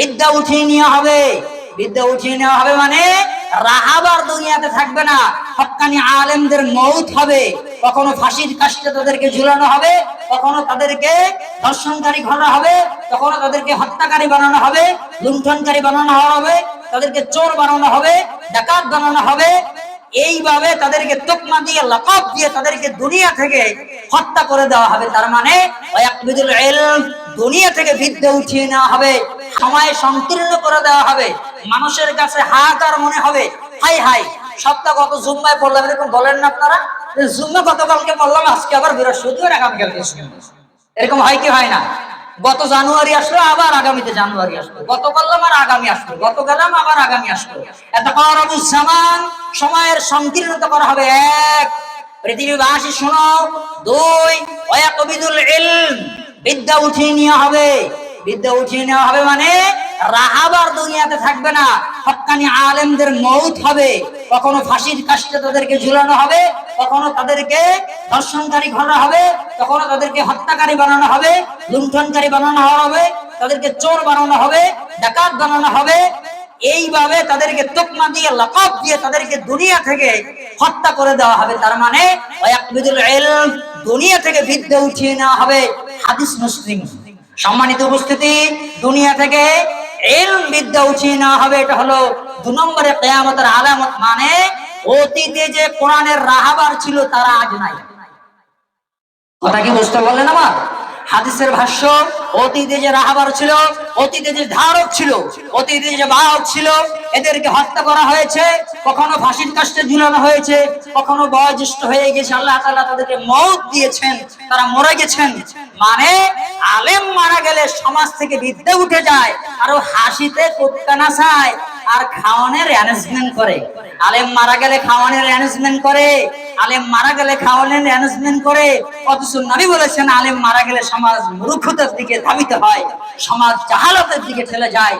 বিদ্যা উঠিয়ে নেওয়া হবে। বিদ্যা উঠিয়ে নেওয়া হবে মানে রাহাবার দুনিয়াতে থাকবে না। হক্কানি আলেমদের মৌত হবে। কখনো ফাঁসির কাষ্টে তাদেরকে ঝুলানো হবে, কখনো তাদেরকে ধর্ষণকারী করা হবে, কখনো তাদেরকে হত্যাকারী বানানো হবে, লুণ্ঠনকারী বানানো হবে, তাদেরকে চোর বানানো হবে, ডাকাত বানানো হবে। এইভাবে তাদেরকে তোকমা দিয়ে, লাকব দিয়ে তাদেরকে দুনিয়া থেকে হত্যা করে দেওয়া হবে। তার মানে দুনিয়া থেকে বিদ্যা উঠিয়ে নেওয়া হবে। সময় সংকীর্ণ করে দেওয়া হবে। মানুষের কাছে হাহাকার মনে হবে। হাই হাই, সপ্তাহ গত জুম্মায় পড়লাম এরকম বলেন না আপনারা? জুম্মা গতকালকে পড়লাম, আজকে আবার বৃহস্পতিবার আগামীকালকে। এরকম হয় কি হয় না? গত জানুয়ারি আসলো, আবার আগামীতে জানুয়ারি আসলো। গত করলাম আর আগামী আসলো। গত গেলাম, আবার আগামী আসলো। এত জামান, সময়ের সংকীর্ণতা করা হবে এক। পৃথিবীবাসী শোনো, দুই ওয়াকবিদুল ইলম, বিদ্যা উঠিয়ে নিয়ে হবে। বিদ্যা উঠিয়ে নেওয়া হবে মানে রাহাবার দুনিয়াতে থাকবে না। হক্কানি আলেমদের মৌত হবে। কখনো ফাঁসির কাষ্টে তাদেরকে ঝুলানো হবে, কখনো তাদেরকে ধর্ষণকারী করা হবে, কখনো তাদেরকে হত্যাকারী বানানো হবে, লুণ্ঠনকারী বানানো হবে, তাদেরকে চোর বানানো হবে, ডাকাত বানানো হবে। এইভাবে তাদেরকে তোকমা দিয়ে, লাকব দিয়ে তাদেরকে দুনিয়া থেকে হত্যা করে দেওয়া হবে। তার মানে দুনিয়া থেকে বিদ্যা উঠিয়ে নেওয়া হবে। হাদিস মুসলিম। সম্মানিত উপস্থিতি, দুনিয়া থেকে এলম বিদ্যা উঠিয়ে নেওয়া হবে, এটা হলো দু নম্বরে কেয়ামতের আলামত মানে অতীতে যে কোরআনের রাহাবার ছিল, তারা আজ নাই। কথা কি বুঝতে পারলেন আমার? হাদিসের ভাষ্য, অতীতে যে রাহাবার ছিল, অতীতে যে ধারক ছিল, অতীতে যে বাহক ছিল, এদেরকে হত্যা করা হয়েছে। কখনো ফাঁসির কাষ্টে ঝুলানো হয়েছে, কখনো বয়োজ্যেষ্ঠ হয়ে গেছে আল্লাহ তাআলা তাদেরকে মৌত দিয়েছেন, তারা মরে গেছেন। মানে আলেম মারা গেলে সমাজ থেকে বিদ্যে উঠে যায় আরও হাসিতে কুত্তা নাচায় আর খাওয়ানোর অ্যারেঞ্জমেন্ট করে। আলেম মারা গেলে খাওয়ানোর অ্যারেঞ্জমেন্ট করে। আলেম মারা গেলে খাওয়ালেন অ্যানাউন্সমেন্ট করে। অথচ নবী বলেছেন, আলেম মারা গেলে সমাজ মূর্খতার দিকে ধাবিত হয়, সমাজ জাহালতের দিকে ঠেলে যায়।